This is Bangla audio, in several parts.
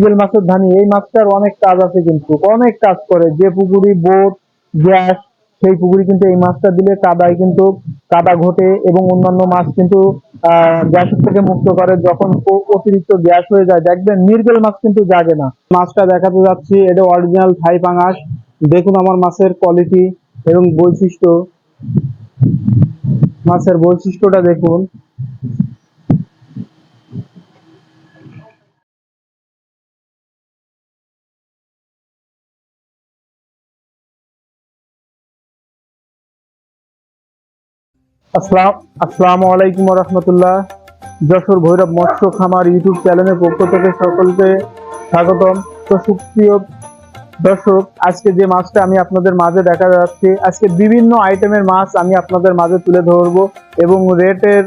মৃগেল মাছের ধানি, এই মাছটার অনেক কাজ আছে কিন্তু। অনেক কাজ করে। যে পুকুরি বোট, গ্যাস, সেই পুকুরি কিন্তু এই মাছটা দিলে কাদায় কিন্তু কাদা ঘটে এবং অন্যান্য মাছ কিন্তু, আহ গ্যাস থেকে মুক্ত করে। যখন অতিরিক্ত গ্যাস হয়ে যায়, দেখবেন মৃগেল মাছ কিন্তু জাগে না। মাছটা দেখাতে যাচ্ছি, এটা অরিজিনাল থাই পাঙাশ। দেখুন আমার মাছের কোয়ালিটি এবং বৈশিষ্ট্য। মাছের বৈশিষ্ট্যটা দেখুন। আসসালাম আলাইকুম রহমতুল্লাহ। যশোর ভৈরব মৎস্য খামার ইউটিউব চ্যানেলের পক্ষ থেকে সকলকে স্বাগতম। তো সুপ্রিয় দর্শক, আজকে যে মাছটা আমি আপনাদের মাঝে দেখা যাচ্ছে, আজকে বিভিন্ন আইটেমের মাছ আমি আপনাদের মাঝে তুলে ধরবো এবং রেটের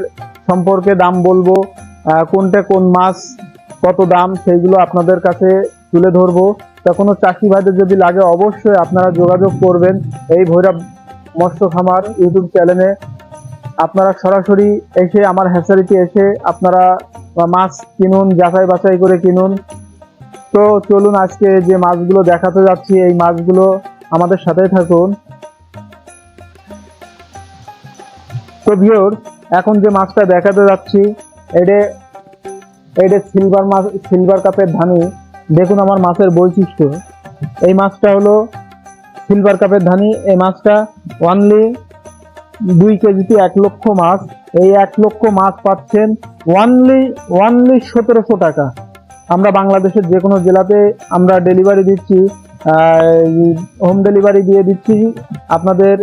সম্পর্কে দাম বলব কোনটা কোন মাছ, কত দাম, সেইগুলো আপনাদের কাছে তুলে ধরবো। তা কোনো চাষি ভাইদের যদি লাগে, অবশ্যই আপনারা যোগাযোগ করবেন এই ভৈরব মৎস্য খামার ইউটিউব চ্যানেলে। আপনারা সরাসরি এসে আমার হ্যাচারিতে এসে আপনারা মাছ কিনুন, যাচাই বাছাই করে কিনুন। তো চলুন আজকে যে মাছগুলো দেখাতে যাচ্ছি, এই মাছগুলো আমাদের সাথে থাকুন। তো ভিওর এখন যে মাছটা দেখাতে যাচ্ছি, এটা এটা সিলভার মাছ সিলভার কাপের ধানি। দেখুন আমার মাছের বৈশিষ্ট্য। এই মাছটা হলো সিলভার কাপের ধানি। এই মাছটা অনলি দুই কেজিতে এক লক্ষ মাছ। এই এক লক্ষ মাছ পাচ্ছেন ওয়ানলি ওয়ানলি সতেরোশো টাকা। আমরা বাংলাদেশের যে কোনো জেলাতে আমরা ডেলিভারি দিচ্ছি হোম ডেলিভারি দিয়ে দিচ্ছি। আপনাদের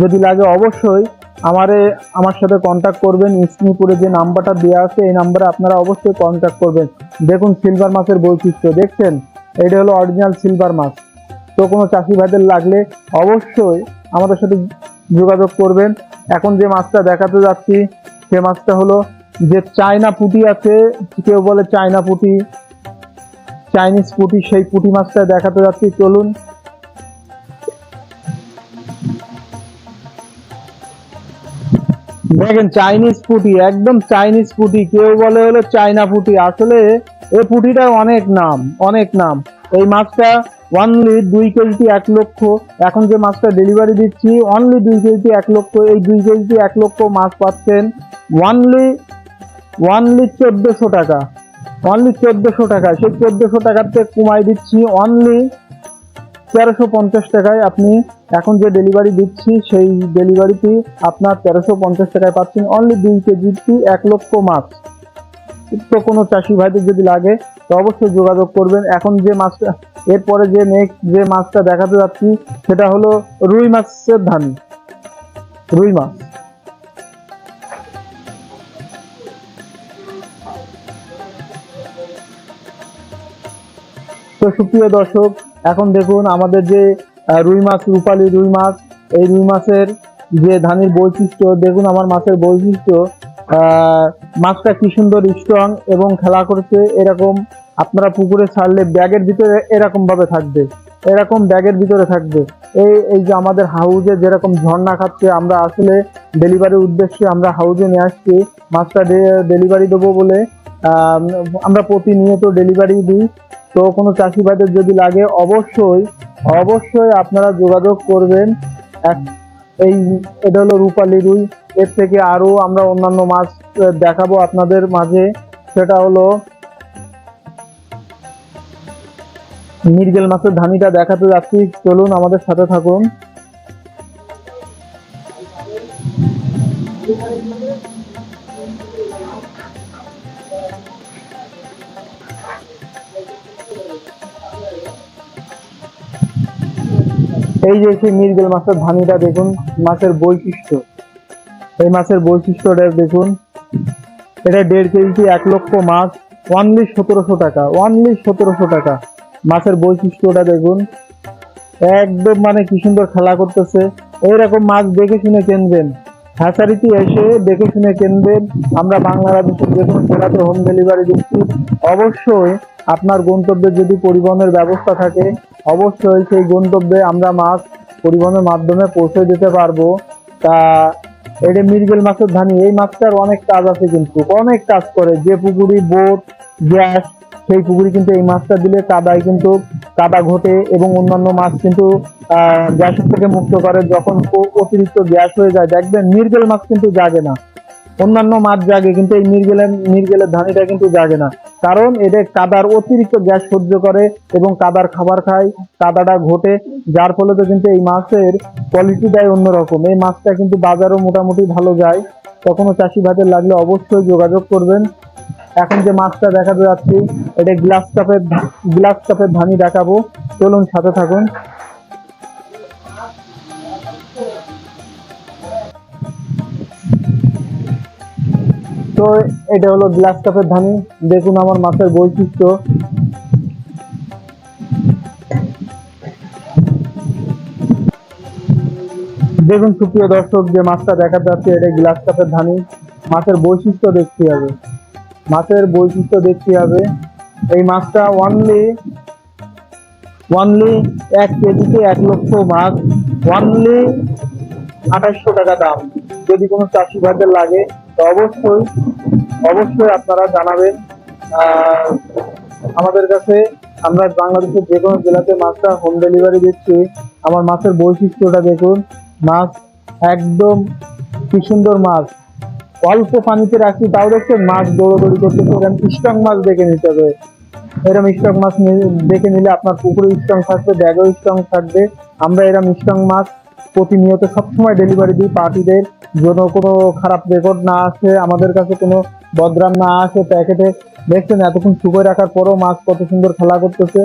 যদি লাগে অবশ্যই আমারে, আমার সাথে কন্ট্যাক্ট করবেন। ইসমিপুরে যে নাম্বারটা দেওয়া আছে, এই নাম্বারে আপনারা অবশ্যই কন্ট্যাক্ট করবেন। দেখুন সিলভার মাছের বৈশিষ্ট্য, দেখছেন? এটা হলো অরিজিনাল সিলভার মাছ। তো কোনো চাষি ভাইদের লাগলে অবশ্যই আমাদের সাথে যোগাযোগ করবেন। এখন যে মাছটা দেখাতে যাচ্ছি, সে মাছটা হলো যে চায়না পুঁটি আছে, কেউ বলে চায়না পুঁটি, চাইনিজ পুঁটি, সেই পুঁটি মাছটা দেখাতে যাচ্ছি, চলুন। দেখেন, চাইনিজ পুঁটি, একদম চাইনিজ পুঁটি, কেউ বলে হলো চায়না পুঁটি। আসলে এই পুঁটিটার অনেক নাম অনেক নাম। এই মাছটা অনলি দুই কেজিতে এক লক্ষ। এখন যে মাছটা ডেলিভারি দিচ্ছি অনলি দুই কেজিতে এক লক্ষ। এই দুই কেজিতে এক লক্ষ মাছ পাচ্ছেন ওয়ানলি ওয়ানলি চোদ্দশো টাকা। অনলি চোদ্দশো টাকা। সেই চোদ্দশো টাকাতে কমাই দিচ্ছি অনলি তেরোশো পঞ্চাশ টাকায়। আপনি এখন যে ডেলিভারি দিচ্ছি, সেই ডেলিভারিটি আপনার তেরোশো পঞ্চাশ টাকায় পাচ্ছেন। অনলি দুই কেজিতে এক লক্ষ মাছ। তো কোনো চাষি ভাইদের যদি লাগে তো অবশ্যই যোগাযোগ করবেন। এখন যে মাছটা, এরপরে যে নেক্সট যে মাছটা দেখাতে যাচ্ছি, সেটা হলো রুই মাছের ধান। রুই মাছ। তো সুপ্রিয় দর্শক, এখন দেখুন আমাদের যে রুই মাছ, রূপালী রুই মাছ, এই রুই মাছের যে ধানের বৈশিষ্ট্য, দেখুন আমার মাছের বৈশিষ্ট্য। মাছটা কি সুন্দর স্ট্রং এবং খেলা করছে, এরকম আপনারা পুকুরে ছাড়লে ব্যাগের ভিতরে এরকম ভাবে থাকবে, এরকম ব্যাগের ভিতরে থাকবে। এই এই যে আমাদের হাউজে যেরকম ঝর্ণা খাচ্ছে, আমরা আসলে ডেলিভারির উদ্দেশ্যে আমরা হাউজে নিয়ে আসছি, মাছটা ডেলিভারি দেবো বলে আমরা প্রতিনিয়ত ডেলিভারি দিই। তো কোনো চাষি ভাইদের যদি লাগে, অবশ্যই অবশ্যই আপনারা যোগাযোগ করবেন। এক- এই এটা হলো রূপালী রুই। এর থেকে আরও আমরা অন্যান্য মাছ দেখাবো আপনাদের মাঝে। সেটা হলো মিরগেল মাছের ধানিটা দেখাতে যাচ্ছি। চলুন আমাদের সাথে থাকুন। এই যে সেই মিরগেল মাছের ভানিটা দেখুন, মাছের বৈশিষ্ট্য। এই মাছের বৈশিষ্ট্যটা দেখুন। এটা দেড় কেজি, এক লক্ষ মাছ ওয়ানলি সতেরোশো টাকা ওয়ানলি সতেরোশো টাকা। মাছের বৈশিষ্ট্যটা দেখুন। একদম মানে কি সুন্দর খেলা করতেছে। এইরকম মাছ দেখে শুনে কিনবেন? হ্যাচারিতে এসে দেখে শুনে কিনবেন, আমরা বাংলাদেশের যে কোনো জেলাতে হোম ডেলিভারি দিচ্ছি। অবশ্যই আপনার গন্তব্যে যদি পরিবহনের ব্যবস্থা থাকে, অবশ্যই সেই গন্তব্যে আমরা মাছ পরিবহনের মাধ্যমে পৌঁছে দিতে পারব। তা, এটা মিরগেল মাছের ধানি, এই মাছটার অনেক কাজ আছে কিন্তু, অনেক কাজ করে, যে পুকুরি, বোট, গ্যাস সেই পুকুরে কিন্তু এই মাছটা দিলে কাদায় কিন্তু কাদা ঘটে এবং অন্যান্য মাছ কিন্তু আহ, গ্যাস থেকে মুক্ত করে যখন অতিরিক্ত গ্যাস হয়ে যায়। দেখবেন মৃগেল মাছ কিন্তু জাগে না। অন্যান্য মাছ জাগে কিন্তু এই মৃগেলের মৃগেলের ধানিটা কিন্তু জাগে না। কারণ এদের কাদার অতিরিক্ত গ্যাস সহ্য করে এবং কাদার খাবার খায় কাদাটা ঘটে যার ফলে তো কিন্তু এই মাছের কোয়ালিটিটাই অন্যরকম। এই মাছটা কিন্তু বাজারও মোটামুটি ভালো যায়। কখনো চাষি ভাইদের লাগলে অবশ্যই যোগাযোগ করবেন। এখন যে মাছটা দেখাতে যাচ্ছি, এটা গ্লাস কাপের গ্লাস কাপের ধানি দেখাবো। চলুন সাথে থাকুন। তো এটা হলো গ্লাস কাপের ধানি। দেখুন আমার মাছের বৈশিষ্ট্য। দেখুন সুপ্রিয় দর্শক, যে মাছটা দেখা যাচ্ছে, এটা গ্লাস কাপের ধানি। মাছের বৈশিষ্ট্য দেখতে হবে। মাছের বৈশিষ্ট্য দেখতে হবে। এই মাছটা অনলি অনলি এক কেজিতে এক লক্ষ মাছ। অনলি আঠাশশো টাকা দাম। যদি কোনো চাষি ভাইদের লাগে, তো অবশ্যই অবশ্যই আপনারা জানাবেন। আমাদের কাছে আমরা বাংলাদেশের যে কোনো জেলাতে মাছটা হোম ডেলিভারি দিচ্ছি। আমার মাছের বৈশিষ্ট্যটা দেখুন। মাছ, একদম কি সুন্দর মাছ। অল্প পানিতে রাখি, তাও দেখছেন মাছ দৌড়াদৌড়ি করতেছে এরকম স্ট্রং মাছ দেখে নিতে হবে। এরকম স্ট্রং মাছ দেখে নিলে আপনার পুকুরে স্ট্রং থাকবে, ব্যাগও স্ট্রং থাকবে। আমরা এরকম স্ট্রং মাছ প্রতিনিয়ত সবসময় ডেলিভারি দিই পার্টিদের। যেন কোনো খারাপ রেকর্ড না আসে, আমাদের কাছে কোনো বদরাম না আসে। প্যাকেটে দেখছেন, এতক্ষণ শুকোয় রাখার পরও মাছ কত সুন্দর খেলা করতেছে।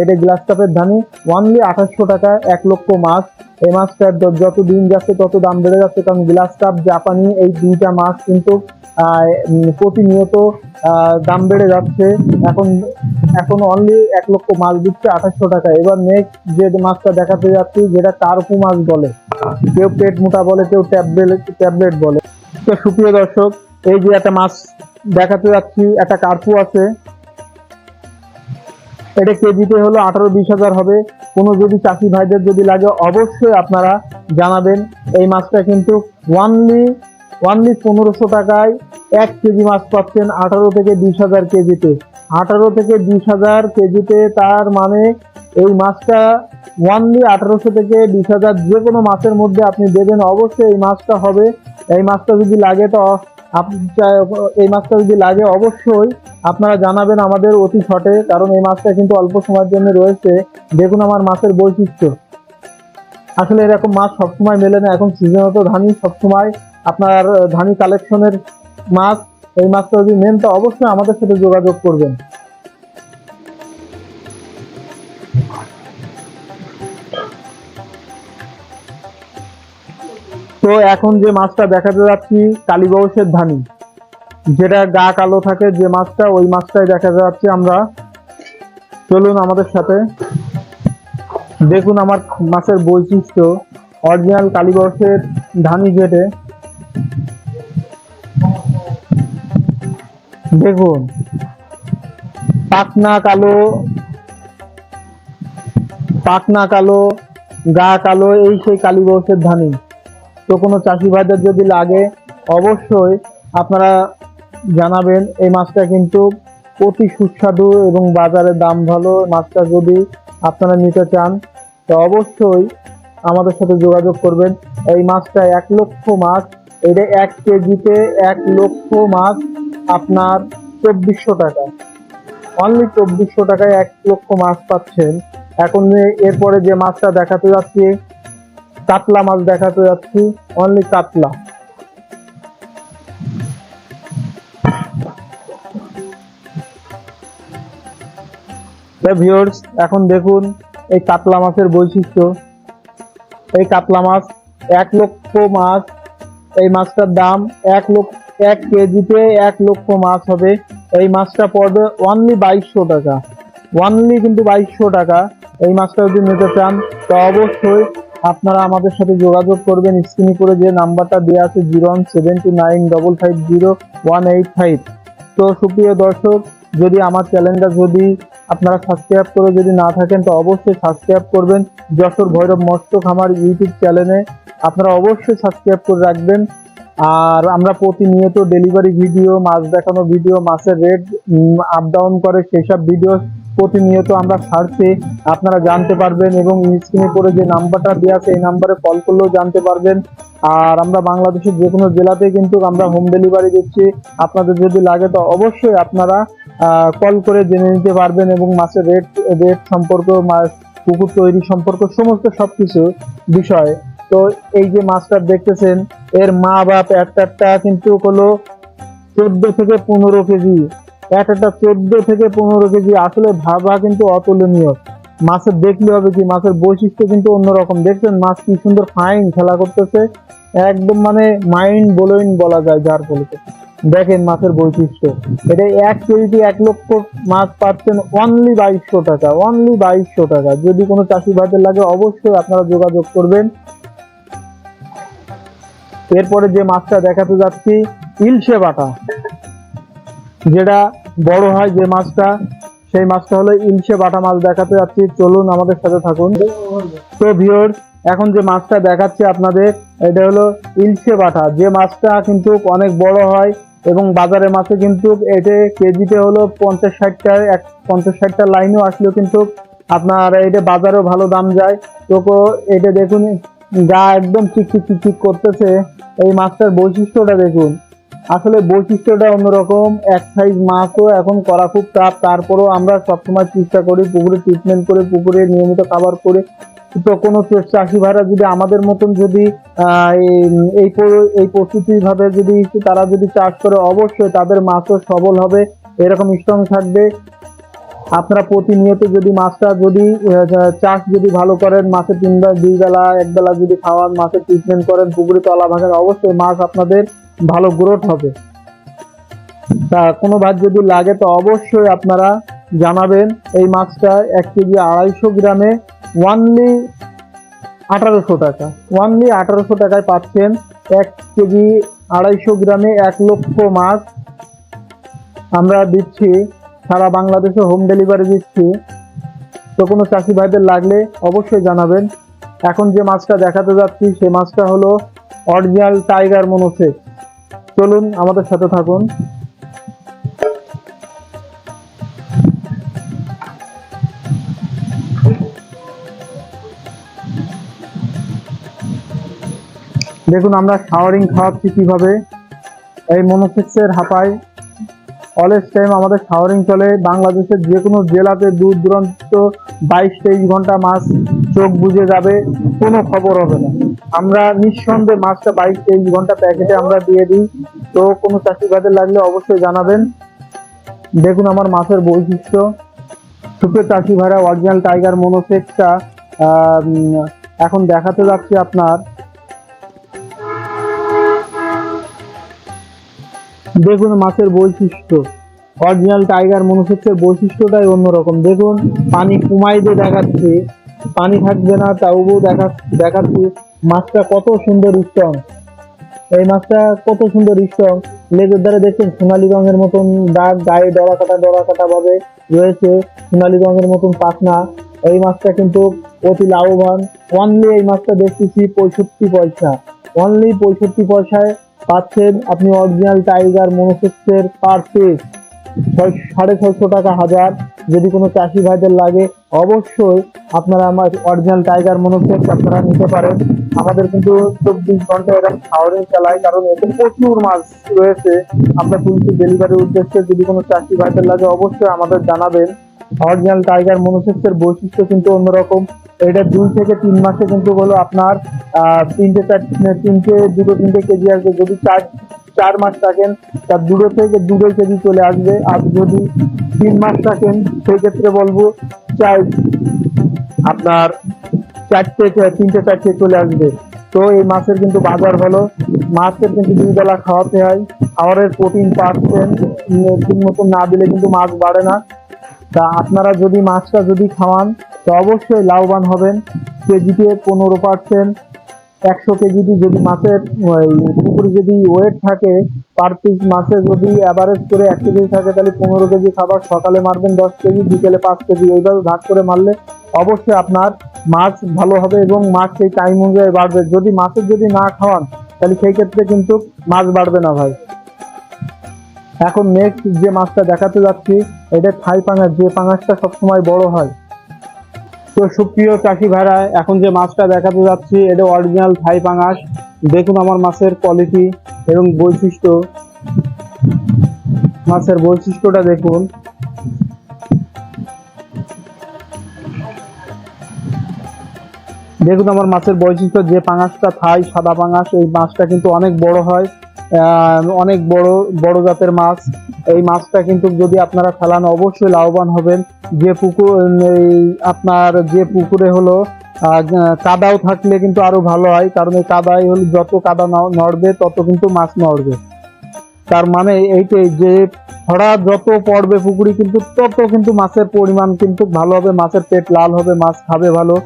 এটা গ্লাস কাপের ধানি অনলি আঠাশশো টাকা এক লক্ষ মাছ এই মাছটার যত দিন যাচ্ছে, তত দাম বেড়ে যাচ্ছে, কারণ গ্লাস কাপ জাপানি এই দুইটা মাছ কিন্তু প্রতিনিয়ত দাম বেড়ে যাচ্ছে। এখন এখন অনলি এক লক্ষ মাছ দিচ্ছে আঠাশশো টাকা এবার নেক্সট যে মাছটা দেখাতে যাচ্ছি, যেটা কার্পু মাছ বলে। কেউ পেট মোটা বলে, কেউ ট্যাবলেট ট্যাবলেট বলে। তো সুপ্রিয় দর্শক, এই যে একটা মাছ দেখাতে যাচ্ছি, একটা কার্পু আছে। এটা কেজিতে হলো আঠারো বিশ হাজার হবে। কোনো যদি চাষি ভাইদের যদি লাগে, অবশ্যই আপনারা জানাবেন। এই মাছটা কিন্তু ওয়ানলি ওয়ানলি পনেরোশো টাকায় এক কেজি মাছ পাচ্ছেন আঠারো থেকে বিশ হাজার কেজিতে। আঠারো থেকে বিশ হাজার কেজিতে তার মানে এই মাছটা ওয়ানলি আঠারোশো থেকে বিশ হাজার যে কোনো মাছের মধ্যে আপনি দেবেন। অবশ্যই এই মাছটা হবে। এই মাছটা যদি লাগে তো এই মাছটা যদি লাগে অবশ্যই আপনারা জানাবেন আমাদের অতি শটে কারণ এই মাছটা কিন্তু অল্প সময়ের জন্য রয়েছে। দেখুন আমার মাছের বৈশিষ্ট্য। আসলে এরকম মাছ সবসময় মেলে না, এখন সিজনত ধানি সবসময়। আপনার ধানি কালেকশনের মাছ। এই মাছটা যদি নেন তো অবশ্যই আমাদের সাথে যোগাযোগ করবেন। তো এখন যে মাছটা দেখাতে যাচ্ছি কালীবাউসের ধানি যেটা গা কালো থাকে যে মাছটা, ওই মাছটাই দেখা যাচ্ছে আমরা। চলুন আমাদের সাথে। দেখুন আমার মাছের বৈশিষ্ট্য অরিজিনাল কালীবাউসের ধানি যেটে দেখুন পাকনা কালো পাকনা কালো, গা কালো, এই সেই কালীবাউসের ধানি তো কোনো চাষি ভাইদের যদি লাগে, অবশ্যই আপনারা জানাবেন। এই মাছটা কিন্তু অতি সুস্বাদু এবং বাজারে দাম ভালো। মাছটা যদি আপনারা নিতে চান, তো অবশ্যই আমাদের সাথে যোগাযোগ করবেন। এই মাছটা এক লক্ষ মাছ, এটা এক কেজিতে এক লক্ষ মাছ আপনার চব্বিশশো টাকা। অনলি চব্বিশশো টাকায় এক লক্ষ মাছ পাচ্ছেন। এখন এরপরে যে মাছটা দেখাতে যাচ্ছি কাতলা মাছ দেখাতে যাচ্ছি অনলি কাতলা। ভিউয়ার্স এখন দেখুন এই কাতলা মাছের বৈশিষ্ট্য। এই কাতলা মাছ এক লক্ষ মাছ, এই মাছটার দাম এক লক্ষ, এক কেজিতে এক লক্ষ মাছ হবে। এই মাছটা পড়বে অনলি বাইশশো টাকা। অনলি কিন্তু বাইশশো টাকা। এই মাছটা যদি নিতে চান, তো অবশ্যই আপনারা আমাদের সাথে যোগাযোগ করবেন স্ক্রিনে করে যে নাম্বারটা দেওয়া আছে zero one seven two nine double five zero one eight five তো সুপ্রিয় দর্শক, যদি আমার চ্যানেলটা যদি আপনারা সাবস্ক্রাইব করে যদি না থাকেন, তো অবশ্যই সাবস্ক্রাইব করবেন। যশোর ভৈরব মৎস্য খামার ইউটিউব চ্যানেলে আপনারা অবশ্যই সাবস্ক্রাইব করে রাখবেন। আর আমরা প্রতিনিয়ত ডেলিভারি ভিডিও মাছ দেখানো ভিডিও মাছের রেট আপ ডাউন করে সেসব ভিডিও প্রতিনিয়ত আমরা ছাড়ছি আপনারা জানতে পারবেন এবং স্ক্রিনে পরে যে নাম্বারটা দেওয়া আছে, এই নাম্বারে কল করলেও জানতে পারবেন। আর আমরা বাংলাদেশের যে কোনো জেলাতে কিন্তু আমরা হোম ডেলিভারি দিচ্ছি। আপনাদের যদি লাগে তো অবশ্যই আপনারা কল করে জেনে নিতে পারবেন এবং মাছের রেট রেট সম্পর্ক মাছ পুকুর তৈরি সম্পর্ক সমস্ত সবকিছু বিষয়। তো এই যে মাছটা দেখতেছেন, এর মা বাপ একটা কিন্তু হলো চোদ্দ থেকে পনেরো কেজি। এক একটা চোদ্দ থেকে পনেরো কেজি। আসলে ভাবা কিন্তু অতুলনীয়। মাছের দেখলে হবে কি, মাছের বৈশিষ্ট্য কিন্তু অন্যরকম। দেখছেন মাছ কি সুন্দর ফাইন খেলা করতেছে। একদম মানে মাইন্ড ব্লোয়িং বলা যায় যার ফলে দেখেন মাছের বৈশিষ্ট্য। এটা এক কেজিতে এক লক্ষ মাছ পাচ্ছেন অনলি বাইশশো টাকা অনলি বাইশশো টাকা। যদি কোনো চাষি ভাইদের লাগে অবশ্যই আপনারা যোগাযোগ করবেন। এরপরে যে মাছটা দেখাতে যাচ্ছি, ইলশে বাটা। যেটা বড় হয় যে মাছটা, সেই মাছটা হলো ইলশে বাটা মাছ দেখাতে যাচ্ছি। চলুন আমাদের সাথে থাকুন। তো ভিওর এখন যে মাছটা দেখাচ্ছি আপনাদের, এটা হলো ইলশে বাটা। যে মাছটা কিন্তু অনেক বড় হয় এবং বাজারে মাছে কিন্তু এটা কেজিতে হলো পঞ্চাশ ষাটটা এক পঞ্চাশ ষাটটা লাইনও আসলেও কিন্তু আপনার এটা বাজারেও ভালো দাম যায়। তো এটা দেখুন, গা একদম চিকচিক চিকচিক করতেছে। এই মাছটার বৈশিষ্ট্যটা দেখুন। আসলে বৈশিষ্ট্যটা অন্যরকম, এক সাইজ মাছও এখন করা খুব টাফ তারপরেও আমরা সবসময় চেষ্টা করি পুকুরে ট্রিটমেন্ট করে, পুকুরে নিয়মিত খাবার করে। তো কোনো চাষি ভাইরা যদি আমাদের মতন যদি এই- এই প- এই প্রস্তুতি ভাবে যদি তারা যদি চাষ করে, অবশ্যই তাদের মাছও সবল হবে, এরকম স্ট্রং থাকবে। আপনারা প্রতিনিয়ত যদি মাছটা যদি চাষ যদি ভালো করেন মাছের তিন বেলা দুই বেলা এক বেলা যদি খাওয়ান মাছের ট্রিটমেন্ট করেন, পুকুরে তলা ভাঙেন, অবশ্যই মাছ আপনাদের ভালো গ্রোথ হবে। তা কোনো ভাত যদি লাগে তো অবশ্যই আপনারা জানাবেন। এই মাছটা এক কেজি আড়াইশো গ্রামে ওয়ানলি আঠারোশো টাকা। ওয়ানলি আঠারোশো টাকায় পাচ্ছেন এক কেজি আড়াইশো গ্রামে এক লক্ষ মাছ। আমরা দিচ্ছি, সারা বাংলাদেশে হোম ডেলিভারি দিচ্ছি। তো কোনো চাষি ভাইদের লাগলে অবশ্যই জানাবেন। এখন যে মাছটা দেখাতে যাচ্ছি, সে মাছটা হলো অরিজিনাল টাইগার মনোসেক চলুন আমাদের সাথে থাকুন। দেখুন, আমরা শাওয়ারিং খাওয়াচ্ছি কীভাবে। এই মনোসেক্সের হাঁপায় অলএস টাইম আমাদের শাওয়ারিং চলে। বাংলাদেশের যে কোনো জেলাতে দূর দূরান্ত বাইশ তেইশ ঘণ্টা মাছ চোখ বুঝে যাবে, কোনো খবর হবে না। আমরা নিঃসন্দেহে মাছটা বাইশ তেইশ ঘণ্টা প্যাকেটে আমরা দিয়ে দিই। তো কোনো চাষি ভাইদের লাগলে অবশ্যই জানাবেন। দেখুন আমার মাছের বৈশিষ্ট্য। সুপে চাষি ভাড়া অরিজিনাল টাইগার মনোসেকটা এখন দেখাতে যাচ্ছি আপনার। দেখুন মাছের বৈশিষ্ট্য। অরিজিনাল টাইগার মনোসেক্সের বৈশিষ্ট্যটাই অন্যরকম। দেখুন, পানি কুমাই দিয়ে দেখাচ্ছে। পানি থাকবে না, তাও দেখা দেখাচ্ছে। মাছটা কত সুন্দর স্ট্রং এই মাছটা কত সুন্দর স্ট্রং লেজের দ্বারা দেখছেন সোনালী রঙের মতন দাগ, গায়ে ডরা কাটা ডরা কাটা ভাবে রয়েছে সোনালী রঙের মতন পাখনা। এই মাছটা কিন্তু অতি লাভবান। অনলি এই মাছটা দেখতেছি পঁয়ষট্টি পয়সা। অনলি পঁয়ষট্টি পয়সায় পাচ্ছেন আপনি অরিজিনাল টাইগার মনোসেক্সের পার পিস সাড়ে ছয়শো টাকা হাজার। যদি কোনো চাষি ভাইদের লাগে, অবশ্যই আপনারা আমার অরিজিনাল টাইগার মনোসেক্স আপনারা নিতে পারেন। আমাদের কিন্তু চব্বিশ ঘণ্টা এরকম খাওয়ারে চালাই, কারণ এতে প্রচুর মাছ রয়েছে। আমরা কিন্তু ডেলিভারির উদ্দেশ্যে যদি কোনো চাষি ভাইদের লাগে অবশ্যই আমাদের জানাবেন। অরিজিনাল টাইগার মনোসেক্সের বৈশিষ্ট্য কিন্তু অন্যরকম। এটা দুই থেকে তিন মাসে কিন্তু হলো আপনার তিনটে চার তিনটে, দুটো তিনটে কেজি আসবে। যদি চার চার মাস থাকেন তার দুটো থেকে দুটো কেজি চলে আসবে। আর যদি তিন মাস থাকেন সেই ক্ষেত্রে বলব চার আপনার চারটে তিনটে চারটে চলে আসবে। তো এই মাছের কিন্তু বাজার ভালো। মাছের কিন্তু দুই বেলা খাওয়াতে হয়। খাবারের প্রোটিন পাচ্ছেন। ঠিক মতন না দিলে কিন্তু মাছ বাড়ে না। তা আপনারা যদি মাছটা যদি খাওয়ান, তো অবশ্যই লাভবান হবেন। কেজিতে পনেরো পার্সেন্ট একশো কেজিতে যদি মাছের, ওই পুকুরে যদি ওয়েট থাকে পার পিস মাছে যদি অ্যাভারেজ করে এক কেজি থাকে, তাহলে পনেরো কেজি খাবার সকালে মারবেন, দশ কেজি, বিকেলে পাঁচ কেজি, এইভাবে ভাগ করে মারলে অবশ্যই আপনার মাছ ভালো হবে এবং মাছ সেই টাইম অনুযায়ী বাড়বে। যদি মাছের যদি না খাওয়ান, তাহলে সেই ক্ষেত্রে কিন্তু মাছ বাড়বে না ভাই। এখন নেক্সট যে মাছটা দেখাতে যাচ্ছি, এটা থাই পাঙাশ, যে পাঙাশটা সবসময় বড় হয়। তো সুপ্রিয় চাষি ভাইরা, এখন যে মাছটা দেখাতে যাচ্ছি, এটা অরিজিনাল থাই পাঙাশ। দেখুন আমার মাছের কোয়ালিটি এবং বৈশিষ্ট্য। মাছের বৈশিষ্ট্যটা দেখুন। দেখুন আমার মাছের বৈশিষ্ট্য, যে পাঙাশটা থাই, সাদা পাঙাশ, এই মাছটা কিন্তু অনেক বড় হয়। অনেক বড় বড় জাতের মাছ। এই মাছটা কিন্তু যদি আপনারা ফেলান, অবশ্যই লাভবান হবেন। যে পুকুর এই আপনার যে পুকুরে হলো কাদাও থাকলে কিন্তু আরও ভালো হয়। কারণ এই কাদাই হলো, যত কাদা নড়বে, তত কিন্তু মাছ নড়বে। তার মানে এইটাই যে খরা যত পড়বে পুকুরি কিন্তু তত কিন্তু মাছের পরিমাণ কিন্তু ভালো হবে, মাছের পেট লাল হবে, মাছ খাবে ভালো,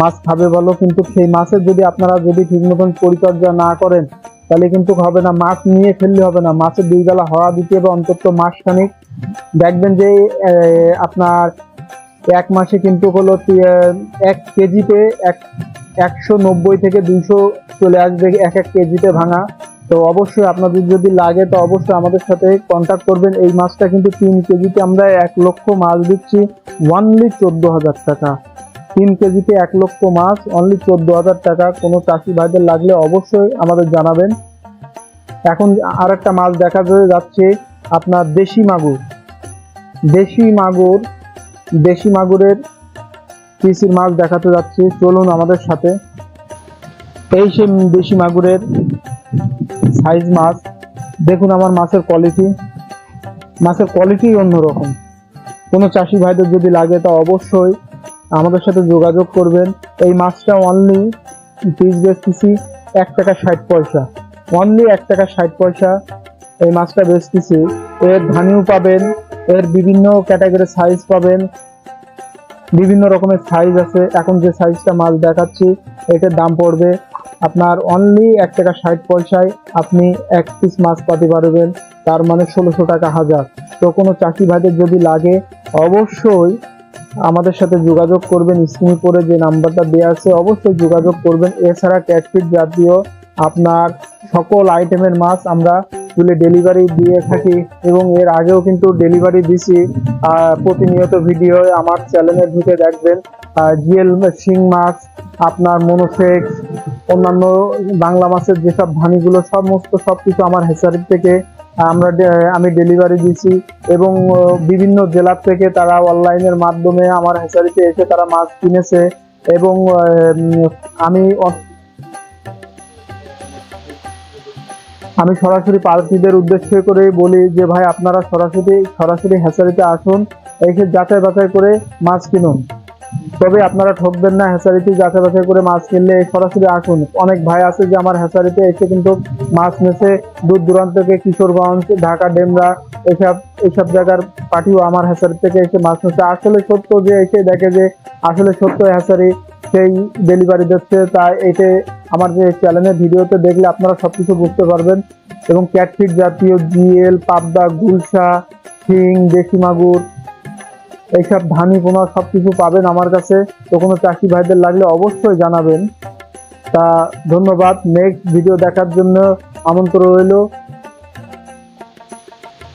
মাছ খাবে ভালো। কিন্তু সেই মাছের যদি আপনারা যদি ঠিক মতন পরিচর্যা না করেন তাহলে কিন্তু হবে না, মাছ নিয়ে ফেললে হবে না। মাছের দুই বেলা হওয়া দিতে হবে অন্তত মাস মাসখানিক। দেখবেন যে আপনার এক মাসে কিন্তু হলো এক কেজিতে এক, একশো নব্বই থেকে দুইশো চলে আসবে এক এক কেজিতে ভাঙা। তো অবশ্যই আপনাদের যদি লাগে, তো অবশ্যই আমাদের সাথে কন্ট্যাক্ট করবেন। এই মাছটা কিন্তু তিন কেজিতে আমরা এক লক্ষ মাছ দিচ্ছি। ওয়ানলি চোদ্দ হাজার টাকা। তিন কেজিতে এক লক্ষ মাছ অনলি চোদ্দ হাজার টাকা। কোনো চাষি ভাইদের লাগলে অবশ্যই আমাদের জানাবেন। এখন আর একটা মাছ দেখা যাচ্ছে আপনার দেশি মাগুর। দেশি মাগুর, দেশি মাগুরের পিসির মাছ দেখাতে যাচ্ছে। চলুন আমাদের সাথে। এই সে দেশি মাগুরের সাইজ মাছ। দেখুন আমার মাছের কোয়ালিটি মাছের কোয়ালিটি অন্যরকম। কোনো চাষি ভাইদের যদি লাগে তা অবশ্যই আমাদের সাথে যোগাযোগ করবেন। এই মাছটা অনলি পিস বেচতেছি এক টাকা ষাট পয়সা। অনলি এক টাকা ষাট পয়সা এই মাছটা বেচতেছি এর ধানিও পাবেন, এর বিভিন্ন ক্যাটাগরি সাইজ পাবেন। বিভিন্ন রকমের সাইজ আছে। এখন যে সাইজটা মাছ দেখাচ্ছি, এটার দাম পড়বে আপনার অনলি এক টাকা ষাট পয়সায় আপনি এক পিস মাছ পাতে পারবেন। তার মানে ষোলোশো টাকা হাজার। তো কোনো চাষি ভাইদের যদি লাগে, অবশ্যই আমাদের সাথে যোগাযোগ করবেন, স্ক্রিনে পরে যে নাম্বারটা দেওয়া আছে, অবশ্যই যোগাযোগ করবেন। এছাড়া ক্যাটফিট জাতীয় আপনার সকল আইটেমের মাছ আমরা তুলে ডেলিভারি দিয়ে থাকি এবং এর আগেও কিন্তু ডেলিভারি দিছি। প্রতিনিয়ত ভিডিও আমার চ্যানেলে ঢুকে দেখবেন। জিএল শিং মাছ, আপনার মনোসেক্স অন্যান্য বাংলা মাছের যেসব ধানিগুলো, সমস্ত সব কিছু আমার হেসারি থেকে আমরা আমি ডেলিভারি দিয়েছি এবং বিভিন্ন জেলার থেকে তারা অনলাইনের মাধ্যমে আমার হেসারিতে এসে তারা মাছ কিনেছে এবং আমি আমি সরাসরি পার্টিদের উদ্দেশ্য করে বলি যে, ভাই, আপনারা সরাসরি সরাসরি হ্যাচারিতে আসুন, এসে যাচাই বাছাই করে মাছ কিনুন। তবে আপনারা ঠকবেন না হ্যাচারিতে যাচাই বাছাই করে মাছ কিনলে সরাসরি আসুন। অনেক ভাই আছে যে আমার হ্যাচারিতে এসে কিন্তু মাছ নেছে দূর দূরান্ত থেকে কিশোরগঞ্জ, ঢাকা, ডেমরা, এসব এইসব জায়গার পার্টিও আমার হ্যাচারি থেকে এসে মাছ নিচ্ছে আসলে সত্য যে এসে দেখে যে আসলে সত্য হ্যাচারি সেই ডেলিভারি দিচ্ছে তাই এতে আমার যে চ্যানেলের ভিডিওতে দেখলে আপনারা সবকিছু বুঝতে পারবেন। এবং ক্যাটফিট জাতীয় জিএল, পাবদা, গুলশা, শিং, দেশি মাগুর এইসব ধানি পোনা সবকিছু পাবেন আমার কাছে। তো কোনো চাষি ভাইদের লাগলে অবশ্যই জানাবেন। তা ধন্যবাদ। নেক্সট ভিডিও দেখার জন্য আমন্ত্রণ রইল।